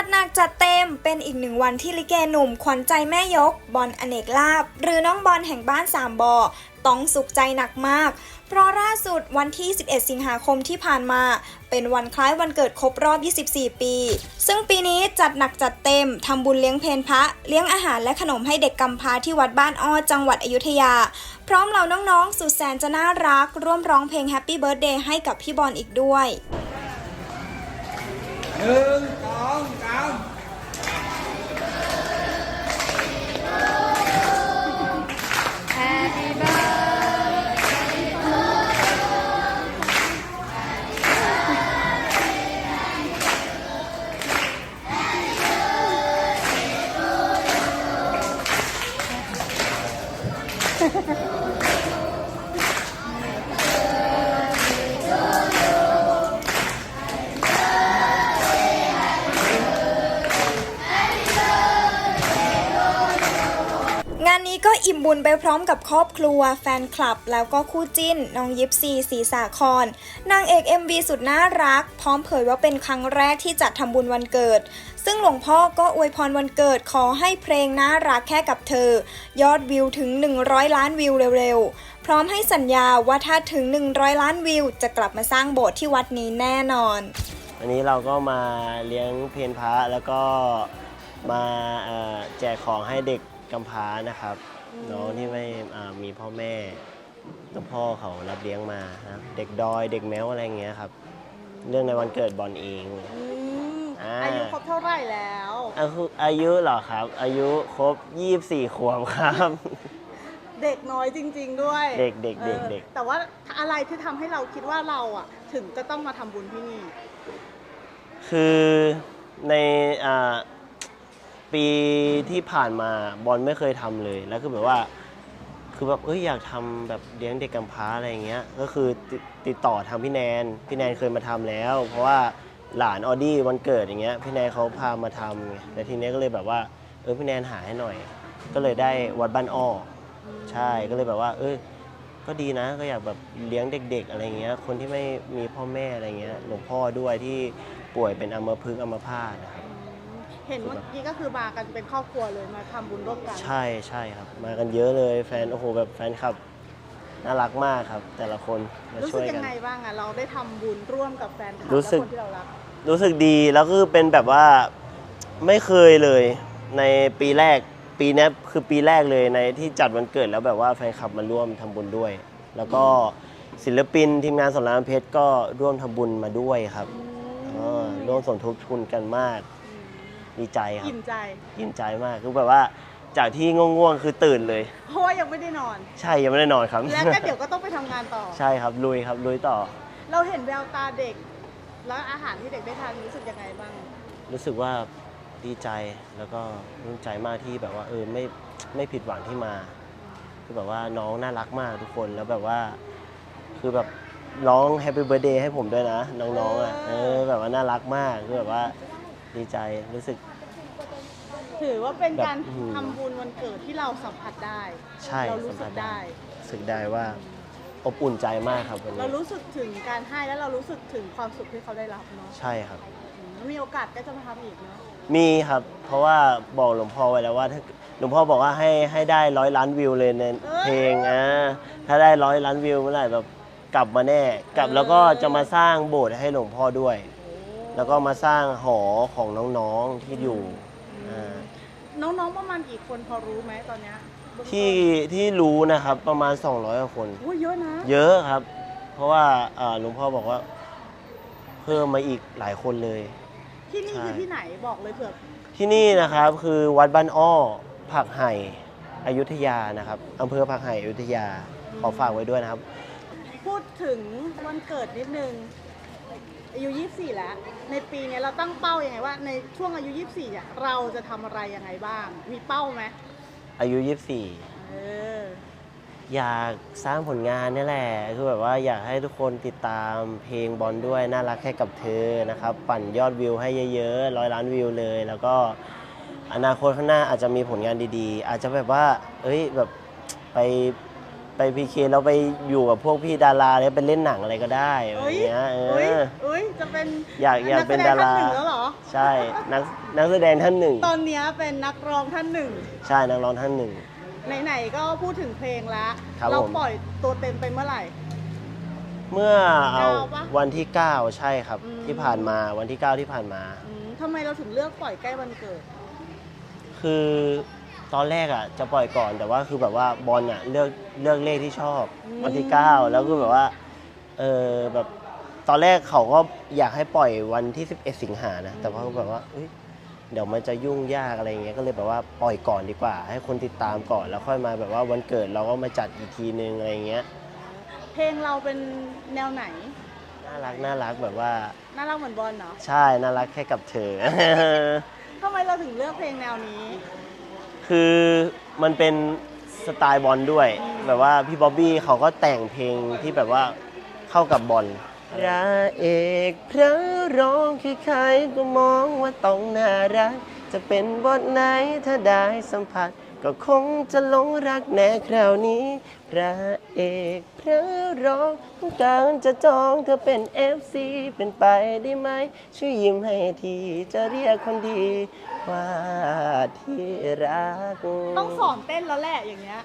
จัดหนักจัดเต็มเป็นอีกหนึ่งวันที่ลิเกหนุ่มขวัญใจแม่ยก บอลอเนกลาบ หรือน้องบอลแห่งบ้านสามบอต้องสุขใจหนักมาก เพราะล่าสุดวันที่ 11 สิงหาคมที่ผ่านมา เป็นวันคล้ายวันเกิดครบรอบ 24 ปี ซึ่งปีนี้จัดหนักจัดเต็มทำบุญเลี้ยงเพนพระ เลี้ยงอาหารและขนมให้เด็กกำพร้าที่วัดบ้านอ้อจังหวัดอยุธยา พร้อมเหล่าน้องๆ สุดแสนจะน่ารัก ร่วมร้องเพลง Happy Birthday ให้กับพี่บอลอีกด้วยหนึ่ง องสาม อิ่มบุญไปพร้อมกับครอบครัว แฟนคลับ แล้วก็คู่จิ้น น้องยิปซีสีสาครนางเอก MV สุดน่ารัก พร้อมเผยว่าเป็นครั้งแรกที่จัดทำบุญวันเกิด ซึ่งหลวงพ่อก็อวยพรวันเกิดขอให้เพลงน่ารักแค่กับเธอ ยอดวิวถึง 100 ล้านวิวเร็วๆ พร้อมให้สัญญาว่าถ้าถึง 100 ล้านวิว จะกลับมาสร้างโบสถ์ที่วัดนี้แน่นอนวันนี้เราก็มาเลี้ยงเพลนพระแล้วก็มาแจกของให้เด็กกำพร้านะครับ น้องที่ไม่อ่ามีพ่อแม่แล้วพ่อเขารับเลี้ยงมานะครับเด็กดอยเด็กแมวอะไรอย่างเงี้ยครับ เรื่องในวันเกิดบอลเองอืมอ่าอายุครบเท่าไหร่แล้วอายุอายุเหรอครับ อายุครบ 24 ขวบครับ เด็กน้อยจริง ๆ ด้วย เด็กเด็กเด็กออเด็กแต่ว่าอะไรที่ทำให้เราคิดว่าเราอะ ถึงจะต้องมาทำบุญที่นี่ คือในอ่า ปีที่ผ่านมาบอลไม่เคยทำเลย แล้วคือแบบว่า คือแบบเอ้ยอยากทำแบบเลี้ยงเด็กกำพร้าอะไรอย่างเงี้ย ก็คือติดต่อทางพี่แนน พี่แนนเคยมาทำแล้ว เพราะว่าหลานออดี้วันเกิดอย่างเงี้ย พี่แนนเขาพามาทำไงแล้วทีเนี้ยก็เลยแบบว่า เออพี่แนนหาให้หน่อย ก็เลยได้วัดบ้านอ้อใช่ก็เลยแบบว่า เออก็ดีนะก็อยากแบบเลี้ยงเด็ก ๆ อะไรเงี้ยคนที่ไม่มีพ่อแม่อะไรเงี้ยหลวงพ่อด้วยที่ป่วยเป็นอัมพฤกษ์อัมพาตนะครับ เห็นเมื่อกี้ก็คือมากันเป็นครอบครัวเลยมาทำบุญร่วมกัน ใช่ใช่ครับ มากันเยอะเลยแฟนโอ้โหแบบแฟนคลับน่ารักมากครับ แต่ละคนมารู้ช่สึวกยยักัน งไงบ้างอะเราได้ทำบุญร่วมกับแฟนคลับรู้สึกและคนที่เรารัก รู้สึกดีแล้วก็คือเป็นแบบว่าไม่เคยเลยในปีแรกปีเนี้ยคือปีแรกเลยในที่จัดวันเกิดแล้วแบบว่าแฟนคลับมาร่วมทำบุญด้วย แล้วก็ศิลปินทีมงานสอนรามเพชรก็ร่วมทำบุญมาด้วยครับอ๋อร่วมสมทบทุนกันมาก ดีใจครับกินใจยินใจมากคือแบบว่าจากที่ง่วงๆคือตื่นเลย เพราะว่ายังไม่ได้นอน ใช่ยังไม่ได้นอนครับ แล้วก็เดี๋ยวก็ต้องไปทำงานต่อ ใช่ครับลุยครับลุยต่อ เราเห็นแววตาเด็ก แล้วอาหารที่เด็กได้ทานรู้สึกยังไงบ้าง รู้สึกว่าดีใจแล้วก็รู้ใจมากที่แบบว่าเออไม่ไม่ผิดหวังที่มาคือแบบว่าน้องน่ารักมากทุกคนแล้วแบบว่า คือแบบร้องแฮปปี้เบ t ร์ a เดย์ให้ผมด้วยนะ น้องๆอะเออแบบว่าน่ารักมากคือแบบว่าดีใจรู้สึก ถือว่าเป็นแบบการอื้อหือทำบุญวันเกิดที่เราสัมผัสได้ ใช่เรารู้สัมสึผักสได้ รู้สึกได้ว่าอบอุ่นใจมากครับวันเรานี้รู้สึกถึงการให้แล้วเรารู้สึกถึงความสุขที่เขาได้รับเนาะใช่ครับ อืมมีโอกาสก็จะมาทำอีกเนาะมีครับ เพราะว่าบอกหลวงพ่อไว้แล้วว่าถ้าหลวงพ่อบอกว่าให้ให้ได้ร้อยล้านวิวเลยในเพลงอ่าถ้าได้ร้อยล้านวิวเมื่อไหร่แบบกลับมาแน่ กลับแล้วก็จะมาสร้างโบสถ์ให้หลวงพ่อด้วย แล้วก็มาสร้างหอของน้องๆที่อยู่อ่า น้องๆประมาณกี่คนพอรู้ไหมตอนเนี้ยเบื้องต้นที่ที่รู้นะครับประมาณ 200กว่าคนโอ้ยเยอะนะเยอะครับ เพราะว่าอ่าหลวงพ่อบอกว่า เพิ่มมาอีกหลายคนเลย ที่นี่ใช่คือที่ไหนบอกเลยเผื่อที่นี่นะครับคือวัดบ้านอ้อผักไห่อยุธยานะครับอำเภอผักไห่อยุธยาขอฝากไว้ด้วยนะครับ พูดถึงวันเกิดนิดนึง อายุ 24 แล้ว ในปีเนี้ยเราตั้งเป้ายัางไงว่า ในช่วงอายุ 24เนี่ยเราจะทำอะไรยังไงบ้าง มีเป้าไหมอายุเออ24อยากสร้างผลงานนี่แหละ คือแบบว่าอยากให้ทุกคนติดตามเพลงบอลด้วยน่ารักแค่กับเธอนะครับ ปั่นยอดวิวให้เยอะๆร้อยล้านวิวเลย แล้วก็อนาคตข้างหน้าอาจจะมีผลงานดีๆ อาจจะแบบว่า เอ้ยแบบไป ไปพีเคแล้วไปอยู่กับพวกพี่ดาราแล้วไปเล่นหนังอะไรก็ได้อะไรเอ้ยเงี้ยเอเอ้ยอเอ้ยจะเป็นอยากอยากเป็นดารากแสงท่นหนึ่งแล้วเหรอใช่นักนักแสดงท่านหนึ่ง ตอนเนี้ยเป็นนักร้องท่านหนึ่ง ใช่นักร้องท่านหนึ่งไหนๆก็พูดถึงเพลงแล้วครับเราผมปล่อยตัวเต็มไปเมื่อไหร่ เมื่อเอาเก้าปะวันที่ 9 ใช่ครับอืมที่ผ่านมาวันที่ 9 ที่ผ่านมาอืมทำไมเราถึงเลือกปล่อยใกล้วันเกิด คือ ตอนแรกอะจะปล่อยก่อนแต่ว่าคือแบบว่าบอลอะเลือกเลือกเลขที่ชอบอืมวันที่ 9 แล้วก็แบบว่าเออแบบตอนแรกเขาก็อยากให้ปล่อยวันที่ 11 สิงหานะแต่ว่าก็แบบว่าเอ้ยเดี๋ยวมันจะยุ่งยากอะไรเงี้ยก็เลยแบบว่าปล่อยก่อนดีกว่า ให้คนติดตามก่อนแล้วค่อยมาแบบว่าวันเกิดเราก็มาจัดอีกทีนึงอะไรเงี้ยเพลงเราเป็นแนวไหน น่ารักน่ารักแบบว่าน่ารักเหมือนบอลเนาะใช่น่ารักแค่กับเธอ ทำไมเราถึงเลือกเพลงแนวนี้ คือมันเป็นสไตล์บอลด้วย แบบว่าพี่บ๊อบบี้เขาก็แต่งเพลงที่แบบว่าเข้ากับบอลพระเอกพระร้องคือใครก็มองว่าต้องน่ารัก จะเป็นบทไหนถ้าได้สัมผัส ก็คงจะหลงรักแน่คราวนี้ พระเอกพระร้องต้องการจะจองเธอเป็น FC เป็นไปได้ไหม ช่วยยิ้มให้ทีจะเรียกคนดี ว่าที่รัก ต้องสอนเต้นแล้วแหละอย่างเงี้ย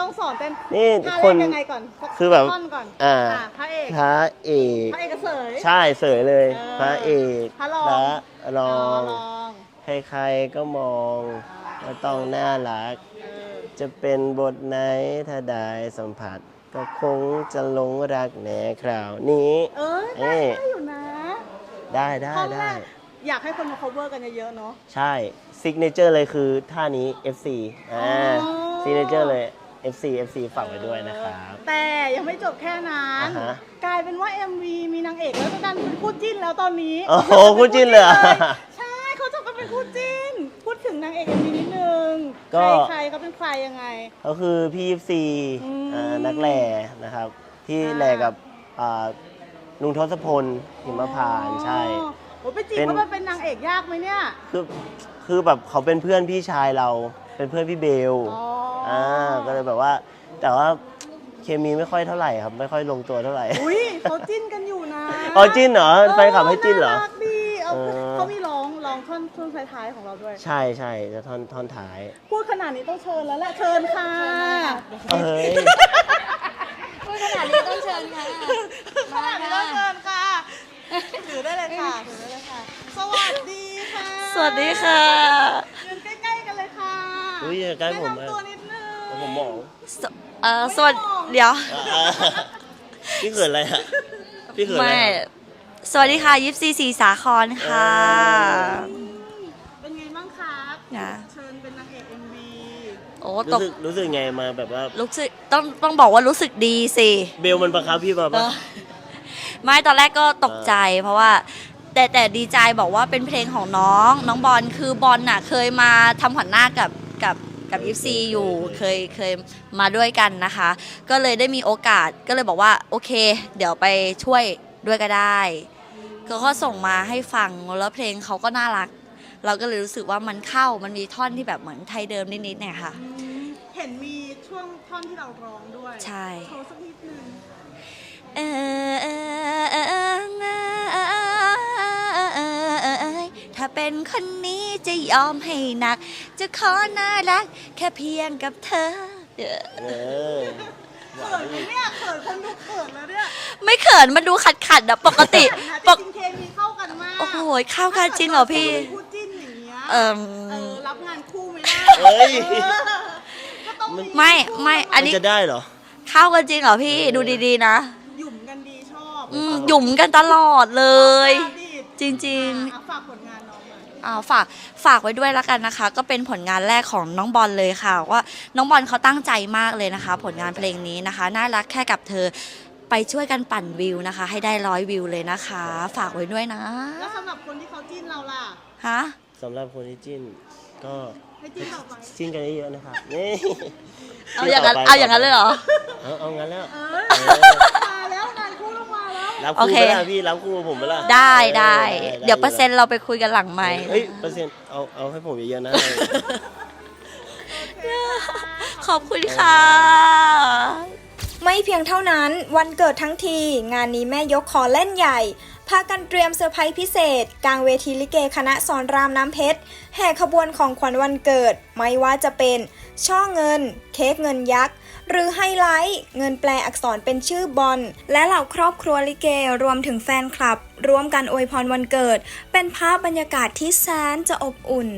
ต้องสอนเต้นนี่ท่าคนเล่นยังไงก่อนสักคือแบบท่อนก่อนอ่าพระเอกพระเอกพระเอกกระเสย ใช่เสยเลย เออพระเอกพระรองพระรองลอง ใครๆก็มองว่า ต้องน่ารักเออจะเป็นบทไหนถ้าได้สัมผัส ก็คงจะหลงรักแน่คราวนี้เอ้ยเอ้ได้ยได้อยู่นะ ได้ได้ท่อนแรได้กอยากให้คนมา cover กันเยอะๆเนาะ ใช่ซิกเนเจอร์เลยคือท่านี้ FC อ่าอ๋อซิกเนเจอร์เลย FC FC ฝากไว้ด้วยนะครับ แต่ยังไม่จบแค่นั้นอ่าฮะกลายเป็นว่า MV มีนางเอกแล้วก็ดันเป็นคู่จิ้นแล้วตอนนี้ โอ้โหคู่จิ้นเลยเหรอใช่เขาจะกันเป็นคู่จิ้นพูด ถึงนางเอก MV นิดนึงก็ ใครใครเขาเป็นใครยังไง ก็คือพี่ยิปซีอืมอ่านักแหล่นะครับ ที่อ่า แหล่กับอ่าลุงทศพลหิมพานต์ใช่ อ๋อโอ้ไปจีบเป็นเขามาเป็นนางเอกยากไหมเนี่ย คือคือแบบเขาเป็นเพื่อนพี่ชายเรา เป็นเพื่อนพี่เบลอ๋ออ่าก็เลยแบบว่า แต่ว่าเคมีไม่ค่อยเท่าไหร่ครับ ไม่ค่อยลงตัวเท่าไหร่ อุ้ยเขาจิ้นกันอยู่นะอ๋อจิ้นเหรอแฟนคลับให้จิ้นเหรอารักดีเอาเออเขามีร้องร้องท่อนท่อนท้ายๆของเราด้วย ใช่ใช่จะท่อนท่อนท้ายพูดขนาดนี้ต้องเชิญแล้วแหละเชิญค่ะเฮ้ย พูดขนาดนี้ต้องเชิญค่ะขนาดนี้ต้องเชิญค่ะถือได้เลยค่ะถือได้เลยค่ะ สวัสดีค่ะสวัสดีค่ะ ยืนใกล้ๆกันเลยค่ะอุ๊ยอย่าใกล้ผม แนะนำตัวนิดนึง ผมมองสเอ่อสวัสดีเดี๋ยวอ่าพี่เขินอะไรฮะพี่เขินอะไรไม่ ฮะ สวัสดีค่ะยิปซีสีสาครค่ะเป็นไงบ้างครับนะเชิญเป็นนางเอก MV โอ้ตรู้กสึกรู้สึกไงมาแบบว่ารู้สึกต้องต้องบอกว่ารู้สึกดีสิเบลมันบังคับพี่มาปะไม่ตอนแรกก็ตกใจ เพราะว่า แต่แต่ดีใจบอกว่าเป็นเพลงของน้องน้องบอลคือบอลน่ะ เคยมาทำขวัญหน้ากับกับกับยิปซีอยู่เคยเคยมาด้วยกันนะคะ ก็เลยได้มีโอกาสก็เลยบอกว่าโอเค เดี๋ยวไปช่วย ด้วยก็ได้ก็ก็ส่งมาให้ฟังแล้วเพลงเขาก็น่ารัก เราก็เลยรู้สึกว่ามันเข้ามันมีท่อนที่แบบเหมือนไทยเดิมนิดๆเนี่ยค่ะ เห็นมีช่วงท่อนที่เราร้องด้วยใช่โชว์สักนิดนึงเอยถ้าเป็นคนนี้จะยอมให้หนัก จะขอน่ารัก แค่เพียงกับเธอ เออเขินไหมเนี่ยเขินคนดูเขินแล้วเนี่ยไม่เขินมันดูขัดขัดๆอะปกตินะปจกริงๆเคมีเข้ากันมากโอ้โหเข้ากันจริงเหรอพี่ ถ้ากิดว่าคู่จิ้นอย่างเงี้ยเอิ่มเออรับงานคู่ไม่ได้เฮ้ย เออก็ต้องไม่ไม่อันมันนี้จะได้เหรอ เข้ากันจริงเหรอพี่ดูดีๆนะหยุ่มกันดีชอบอืมหยุ่มกันตลอดเลยอดีตจริงอะฝากผลงานน้ องหน่อยๆอ่าฝากฝากไว้ด้วยแล้วกันนะคะ ก็เป็นผลงานแรกของน้องบอลเลยค่ะ ว่าน้องบอลเขาตั้งใจมากเลยนะคะ ผลงานเพลงนี้นะคะน่ารักแค่กับเธอไปช่วยกันปั่นวิวนะคะ ให้ได้ร้อยวิวเลยนะคะ ฝากไว้ด้วยนะแล้วสำหรับคนที่เขาจิ้นเราล่ะฮะ สำหรับคนที่จิ้นก็ ให้จิ้นต่อไปจิ้นกันเยอะๆนะครับนี่เอาอย่างนั้น เอาอย่างนั้นเลยเหรอ เอาเอางั้นแล้วเออมาแล้วงานคู่ต้องมาแล้ว รับโอคู่เค ไปละพี่รับคู่กับผมไปละได้ได้ออเดี๋ยวเปอร์เซ็นต์เราไปคุยกันหลังไมค์เฮ้ยเปอร์เซ็นต์เอาเอาให้ผมเยอะๆนะ ขอบคุณค่ะ ไม่เพียงเท่านั้นวันเกิดทั้งที งานนี้แม่ยกขอเล่นใหญ่ พากันเตรียมเซอร์ไพรส์พิเศษ กลางเวทีลิเกคณะสอนรามน้ำเพชร แห่ขบวนของขวัญวันเกิด ไม่ว่าจะเป็น ช่อเงิน เค้กเงินยักษ์ หรือไฮไลท์ เงินแปลอักษรเป็นชื่อบอล และเหล่าครอบครัวลิเกรวมถึงแฟนคลับ ร่วมกันอวยพรวันเกิด เป็นภาพบรรยากาศที่แสนจะอบอุ่น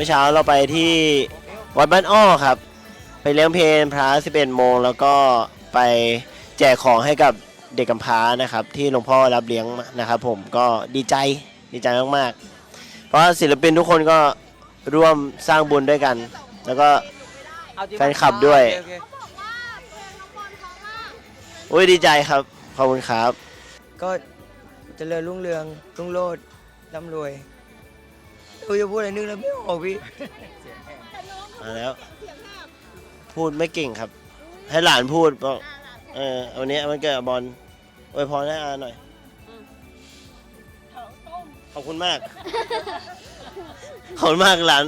มื่อเช้าเราไปที่วัดบ้านอ้อครับ ไปเลี้ยงเพลงพระ11โมงแล้วก็ไปแจกของให้กับเด็กกำพร้านะครับ ที่หลวงพ่อรับเลี้ยงนะครับ ผมก็ดีใจดีใจมากๆ เพราะศิลปินทุกคนก็ร่วมสร้างบุญด้วยกัน แล้วก็ แฟนคลับด้วยอุ้ยดีใจครับขอบคุณครับ ก็เจริญรุ่งเรืองรุ่งโรจน์ร่ำรวย กูจะพูดอะไรนึกแล้วไม่ออกพี่มาแล้วพูดไม่เก่งครับ ให้หลานพูดบอกเออวันนี้มันเกิดบอลอวยพรให้อาหน่อยขอบคุณมาก ขอบคุณมากหลาน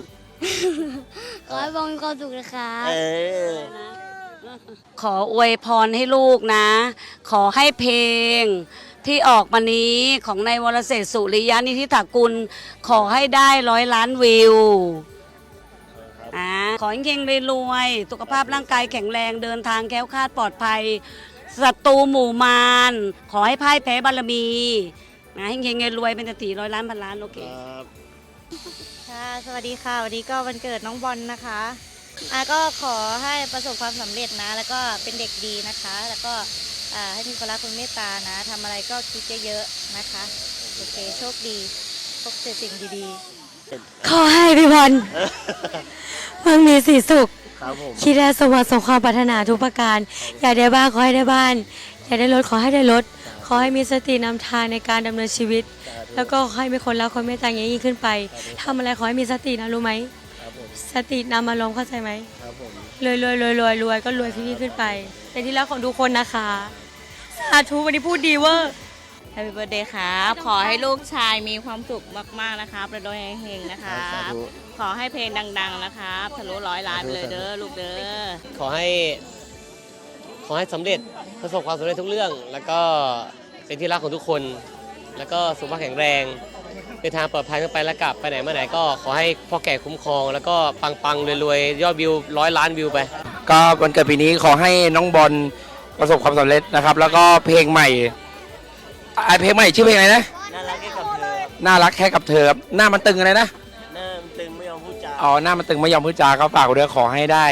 ขอให้บอลมีความสุขนะครับเออ ขออวยพรให้ลูกนะ ขอให้เพลง ที่ออกมานี้ของในยวรเศรษฐ์สุริยะนิธิถากุล ขอให้ได้ร้อยล้านวิวอ่าขอให้เฮงๆรวยๆสุขภาพร่างกายแข็งแรงเดินทางแคล้วคลาดปลอดภัยศัตรูหมู่มารขอให้พ่ายแพ้บารมีนะเฮงๆรวยๆเป็นเศรษฐีร้อยล้านพันล้านโอเคครับค่ะสวัสดีค่ะวันนี้ก็วันเกิดน้องบอลนะคะอาก็ขอให้ประสบความสำเร็จนะ แล้วก็เป็นเด็กดีนะคะ แล้วก็อ่า ให้มีคนรักคนเมตตานะทำอะไรก็คิดเยอะๆนะคะ โอเค โชคดี พบแต่สิ่งดีๆ ขอให้พี่บอลมึงมีสีสุข ครับผมคิดได้สมหวังสมความปรารถนาทุกประการ อยากได้บ้านขอให้ได้บ้าน อยากได้รถขอให้ได้รถ ขอให้มีสตินำทางในการดำเนินชีวิต แล้วก็ขอให้มีคนรักคนเมตตาอย่างยิ่งขึ้นไปทำอะไรขอให้มีสตินะรู้ไหมครับผมสตินำอารมณ์เข้าใจไหมครับผมรวยรวยรวยรวยรวยก็รวยยิ่งขึ้นไป เป็นที่รักของทุกคนนะคะ สาธุวันนี้พูดดีเวอร์แฮปปี้เบิร์ดเดย์ครับ ขอให้ลูกชายมีความสุขมากๆนะครับประโดยเฮงๆนะครัสาบธุ ขอให้เพลงดัง ๆ นะครับทะลุร้อยล้านไปเลยเด้อลูกเด้อ ขอให้ ขอให้สำเร็จประสบความสำเร็จทุกเรื่อง แล้วก็เป็นที่รักของทุกคน แล้วก็สุขภาพแข็งแรงเดินทางปลอดภัยเมื่อไปและกลับไปไหนมาไหนก็ขอให้พ่อแก่คุ้มครอง แล้วก็ปังๆรวยๆยอดวิวร้อยล้านวิวไป ก็วันเกิดปีนี้ขอให้น้องบอล ประสบความสำเร็จนะครับ แล้วก็เพลงใหม่อะเพลงใหม่ชื่อเพลงอะไรนะ น่ารักแค่กับเธอครับน่ารักแค่กับเธอครับหน้ามันตึงอะไรนะ หน้ามันตึงไม่ยอมพูดจา อ๋อหน้ามันตึงไม่ยอมพูดจาก็ฝากด้วยขอให้ได้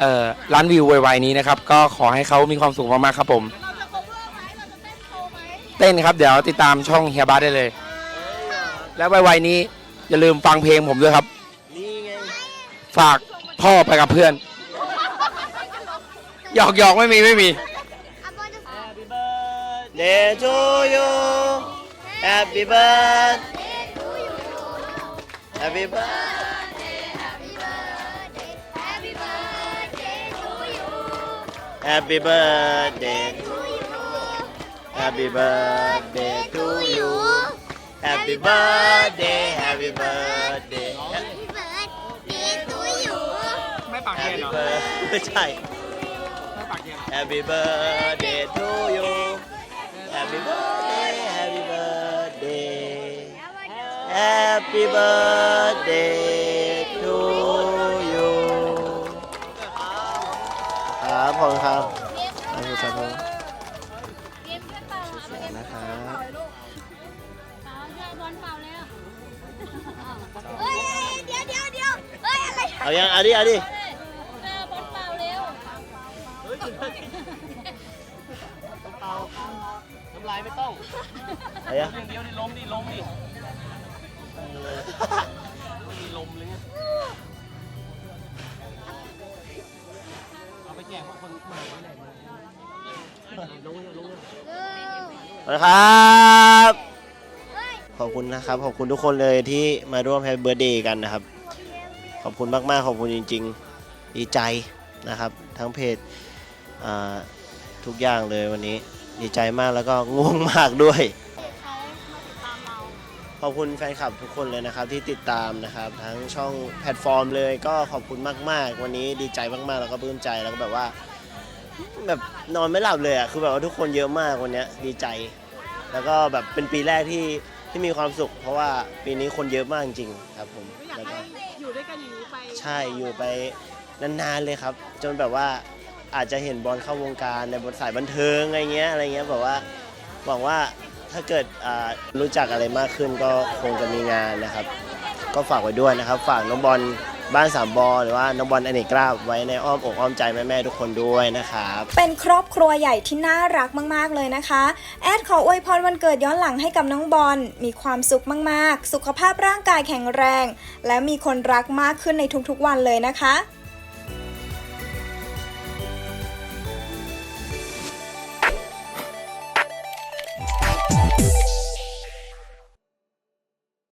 เอ่อล้านวิวไวๆนี้นะครับ ก็ขอให้เขามีความสุขมากๆครับผม เราจะ cover ไหมเราจะเต้นโชว์ไหมเต้นครับ เดี๋ยวติดตามช่องเฮียบาสได้เลย แล้วไวๆนี้อย่าลืมฟังเพลงผมด้วยครับ นี่ไง ฝากพ่อไปกับเพื่อน หยอกหยอกๆไม่มีไม่มี อ่ะบอล birthday to you Happy birthday Happy birthday Happy birthday Happy birthday to you Happy birthday Happy birthday ไม่ปากเทียน Happy เหรอ birthday ไม่ใช่ Happy birthday to you Happy birthday Happy birthday Happy birthday to you ครับขอบคุณครับขอบคุณครับผมสวยๆนะครับเฮ้ยเดี๋ยวเดี๋ยวเดี๋ยวเฮ้ยอายังเอาดิ เอาดิน้ำลายไม่ต้องเอายังอย่างเดียวดิลมดิลมดิไม่มีลมเลยเนี่ยเอาไปแจกพวกคนใหม่ที่ไหนมาลงเลยลงเลยนะครับ ขอบคุณนะครับ ขอบคุณทุกคนเลยที่มาร่วมแฮปปี้เบิร์ดเดย์กันนะครับ ขอบคุณมาก ๆ ขอบคุณจริง ๆ ดีใจนะครับ ทั้งเพจอ่า ทุกอย่างเลยวันนี้ดีใจมากแล้วก็ง่วงมากด้วย ขอบคุณแฟนคลับทุกคนเลยนะครับที่ติดตามนะครับ ทั้งช่องแพลตฟอร์มเลยก็ขอบคุณมาก ๆ วันนี้ดีใจมากๆ แล้วก็ปลื้มใจแล้วก็แบบว่า แบบนอนไม่หลับเลยอะคือแบบว่าทุกคนเยอะมากวันเนี้ยดีใจ แล้วก็แบบเป็นปีแรกที่ที่มีความสุข เพราะว่าปีนี้คนเยอะมากจริงๆครับผมอยากแล้วก็ให้อยู่ด้วยกันอย่างนี้ไป ใช่อยู่ไปนานๆเลยครับ จนแบบว่า อาจจะเห็นบอลเข้าวงการในบทสายบันเทิงอะไรเงี้ยอะไรเงี้ยแบบว่าหวังว่าถ้าเกิดอ่ารู้จักอะไรมากขึ้นก็คงจะมีงานนะครับ ก็ฝากไว้ด้วยนะครับ ฝากน้องบอลบ้านสามบอหรือว่าน้องบอลอเนกกล้าไว้ในอ้อมอกอ้อมใจแม่ๆทุกคนด้วยนะครับ เป็นครอบครัวใหญ่ที่น่ารักมากๆเลยนะคะ แอดขออวยพรวันเกิดย้อนหลังให้กับน้องบอลมีความสุขมากๆ สุขภาพร่างกายแข็งแรง และมีคนรักมากขึ้นในทุกๆวันเลยนะคะ